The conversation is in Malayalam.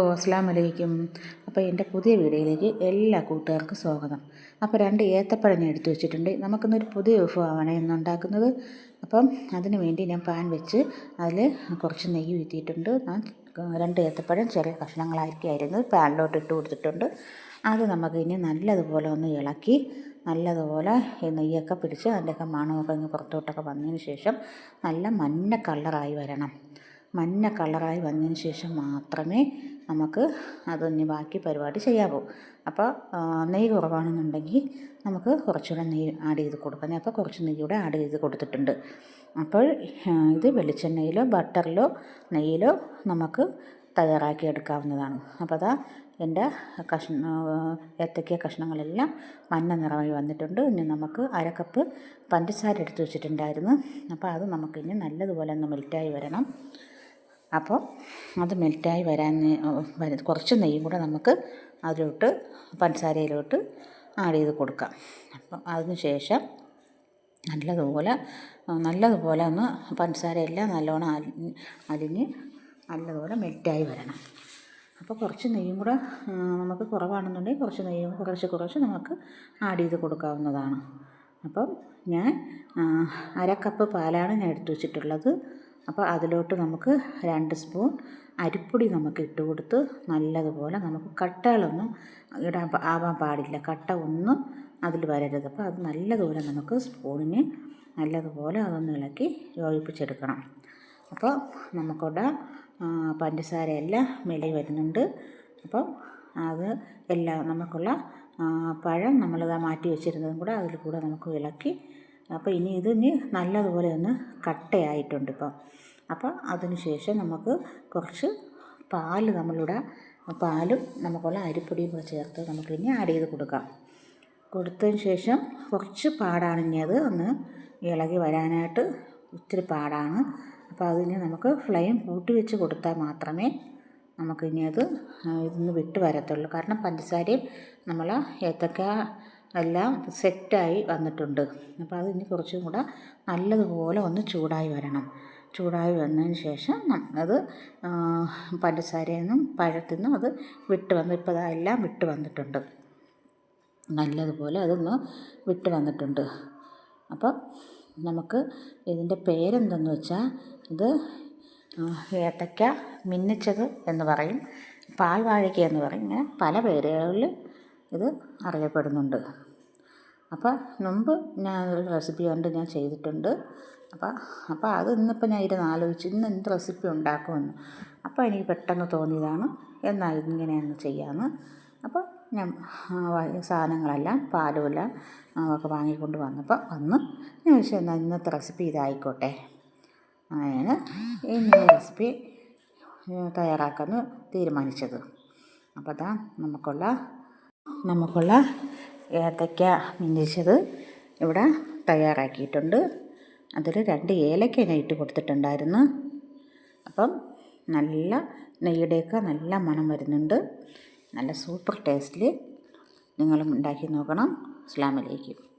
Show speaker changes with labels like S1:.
S1: ഓ അസ്സാം വലൈക്കും അപ്പോൾ എന്റെ പുതിയ വീഡിയോയിലേക്ക് എല്ലാ കൂട്ടുകാർക്കും സ്വാഗതം. അപ്പോൾ രണ്ട് ഏത്തപ്പഴം ഞാൻ എടുത്തു വെച്ചിട്ടുണ്ട്. നമുക്കിന്നൊരു പുതിയ വിഭവമാണ് ഇന്നുണ്ടാക്കുന്നത്. അപ്പം അതിന് വേണ്ടി ഞാൻ പാൻ വെച്ച് അതിൽ കുറച്ച് നെയ്യ് ഊറ്റിയിട്ടുണ്ട്. ഞാൻ രണ്ട് ഏത്തപ്പഴം ചെറിയ കഷ്ണങ്ങളായിരിക്കും അരിഞ്ഞത് പാനിലോട്ട് ഇട്ട് കൊടുത്തിട്ടുണ്ട്. അത് നമുക്ക് ഇനി നല്ലതുപോലെ ഒന്ന് ഇളക്കി നല്ലതുപോലെ ഈ നെയ്യൊക്കെ പിടിച്ച് അതിന്റെയൊക്കെ മണമൊക്കെ ഇങ്ങ് പുറത്തോട്ടൊക്കെ വന്നതിന് ശേഷം നല്ല മഞ്ഞ കളറായി വരണം. മഞ്ഞ കളറായി വന്നതിന് ശേഷം മാത്രമേ നമുക്ക് അതിന് ബാക്കി പരിപാടി ചെയ്യാവൂ അപ്പോൾ നെയ്യ് കുറവാണെന്നുണ്ടെങ്കിൽ നമുക്ക് കുറച്ചുകൂടെ നെയ്യ് ആഡ് ചെയ്ത് കൊടുക്കാം. ഞാൻ അപ്പോൾ കുറച്ച് നെയ്യ് കൂടെ ആഡ് ചെയ്ത് കൊടുത്തിട്ടുണ്ട്. അപ്പോൾ ഇത് വെളിച്ചെണ്ണയിലോ ബട്ടറിലോ നെയ്യിലോ നമുക്ക് തയ്യാറാക്കി എടുക്കാവുന്നതാണ്. അപ്പോൾ അതാ എന്റെ കഷ്ണ ഏത്തക്ക കഷ്ണങ്ങളെല്ലാം മഞ്ഞ നിറമായി വന്നിട്ടുണ്ട്. ഇനി നമുക്ക് അരക്കപ്പ് കപ്പ് പഞ്ചസാര എടുത്ത് വെച്ചിട്ടുണ്ടായിരുന്നു. അപ്പോൾ അത് നമുക്കിനി നല്ലതുപോലെ ഒന്ന് മെൽറ്റായി വരണം. അപ്പോൾ അത് മെൽറ്റായി വരാൻ കുറച്ച് നെയ്യും കൂടെ നമുക്ക് അതിലോട്ട് പഞ്ചസാരയിലോട്ട് ആഡ് ചെയ്ത് കൊടുക്കാം. അപ്പം അതിന് ശേഷം നല്ലതുപോലെ നല്ലതുപോലെ ഒന്ന് പഞ്ചസാരയെല്ലാം നല്ലോണം അലി അലിഞ്ഞ് നല്ലതുപോലെ മെൽറ്റായി വരണം. അപ്പോൾ കുറച്ച് നെയ്യും കൂടെ നമുക്ക് കുറവാണെന്നുണ്ടെങ്കിൽ കുറച്ച് നെയ്യും കുറച്ച് കുറച്ച് നമുക്ക് ആഡ് ചെയ്ത് കൊടുക്കാവുന്നതാണ്. അപ്പം ഞാൻ അര കപ്പ് പാലാണ് ഞാൻ എടുത്തു വെച്ചിട്ടുള്ളത്. അപ്പോൾ അതിലോട്ട് നമുക്ക് രണ്ട് സ്പൂൺ അരിപ്പൊടി നമുക്ക് ഇട്ട് കൊടുത്ത് നല്ലതുപോലെ നമുക്ക് കട്ടകളൊന്നും ഇടാൻ ആവാൻ പാടില്ല. കട്ട ഒന്നും അതിൽ വരരുത്. അപ്പോൾ അത് നല്ലതുപോലെ നമുക്ക് സ്പൂണിന് നല്ലതുപോലെ അതൊന്ന് ഇളക്കി യോജിപ്പിച്ചെടുക്കണം. അപ്പോൾ നമുക്കിവിടെ പഞ്ചസാരയെല്ലാം മെലി വരുന്നുണ്ട്. അപ്പം അത് എല്ലാം നമുക്കുള്ള പഴം നമ്മളിത് മാറ്റി വെച്ചിരുന്നതും കൂടെ അതിൽ കൂടെ നമുക്ക് ഇളക്കി അപ്പോൾ ഇനി ഇത് ഇനി നല്ലതുപോലെ ഒന്ന് കട്ടയായിട്ടുണ്ട് ഇപ്പം. അപ്പോൾ അതിനുശേഷം നമുക്ക് കുറച്ച് പാൽ നമ്മളിവിടെ പാലും നമുക്കുള്ള അരിപ്പൊടിയും കൂടെ ചേർത്ത് നമുക്ക് ഇനി ആഡ് ചെയ്ത് കൊടുക്കാം. കൊടുത്തതിന് ശേഷം കുറച്ച് പാടാണ് ഇനി അത് ഒന്ന് ഇളകി വരാനായിട്ട് ഒത്തിരി പാടാണ്. അപ്പോൾ അതിന് നമുക്ക് ഫ്ലെയിം കൂട്ടി വെച്ച് കൊടുത്താൽ മാത്രമേ നമുക്കിനി അത് ഇന്ന് വിട്ട് വരത്തുള്ളൂ. കാരണം പഞ്ചസാരയും നമ്മൾ ഏത്തക്ക എല്ലാം സെറ്റായി വന്നിട്ടുണ്ട്. അപ്പോൾ അത് ഇനി കുറച്ചും കൂടെ നല്ലതുപോലെ ഒന്ന് ചൂടായി വരണം. ചൂടായി വന്നതിന് ശേഷം അത് പഞ്ചസാരയിൽ നിന്നും പഴത്തിൽ നിന്നും അത് വിട്ട് വന്ന് ഇപ്പോൾ എല്ലാം വിട്ട് വന്നിട്ടുണ്ട്. നല്ലതുപോലെ അതൊന്ന് വിട്ട് വന്നിട്ടുണ്ട്. അപ്പോൾ നമുക്ക് ഇതിന്റെ പേരെന്തെന്ന് വെച്ചാൽ ഇത് ഏത്തക്ക മിന്നിച്ചത് എന്ന് പറയും. പാൽവാഴയ്ക്ക എന്ന് പറയും. ഇങ്ങനെ പല പേരുകളിൽ ഇത് അറിയപ്പെടുന്നുണ്ട്. അപ്പോൾ മുമ്പ് ഞാൻ ഒരു റെസിപ്പി കണ്ട് ഞാൻ ചെയ്തിട്ടുണ്ട്. അപ്പോൾ അപ്പോൾ അത് ഇന്നിപ്പോൾ ഞാൻ ഇരുന്ന് ആലോചിച്ചു ഇന്ന് എന്ത് റെസിപ്പി ഉണ്ടാക്കുമെന്ന്. അപ്പോൾ എനിക്ക് പെട്ടെന്ന് തോന്നിയതാണ് എന്നാൽ ഇങ്ങനെയൊന്ന് ചെയ്യാമെന്ന് അപ്പോൾ ഞാൻ സാധനങ്ങളെല്ലാം പാലുമെല്ലാം ഒക്കെ വാങ്ങിക്കൊണ്ട് വന്നപ്പോൾ വന്ന് ഞാൻ പക്ഷേ എന്നാൽ ഇന്നത്തെ റെസിപ്പി ഇതായിക്കോട്ടെ. അങ്ങനെയാണ് ഇന്ന റെസിപ്പി തയ്യാറാക്കാമെന്ന് തീരുമാനിച്ചത്. അപ്പോൾ അതാ നമുക്കുള്ള നമുക്കുള്ള ഏത്തയ്ക്ക മിഞ്ചിച്ചത് ഇവിടെ തയ്യാറാക്കിയിട്ടുണ്ട്. അതിൽ രണ്ട് ഏലക്ക ഞാൻ ഇട്ട് കൊടുത്തിട്ടുണ്ടായിരുന്നു. അപ്പം നല്ല നെയ്യുടെയൊക്കെ നല്ല മണം വരുന്നുണ്ട്. നല്ല സൂപ്പർ ടേസ്റ്റിൽ നിങ്ങളും ഉണ്ടാക്കി നോക്കണം. അസ്ലാമലേക്കും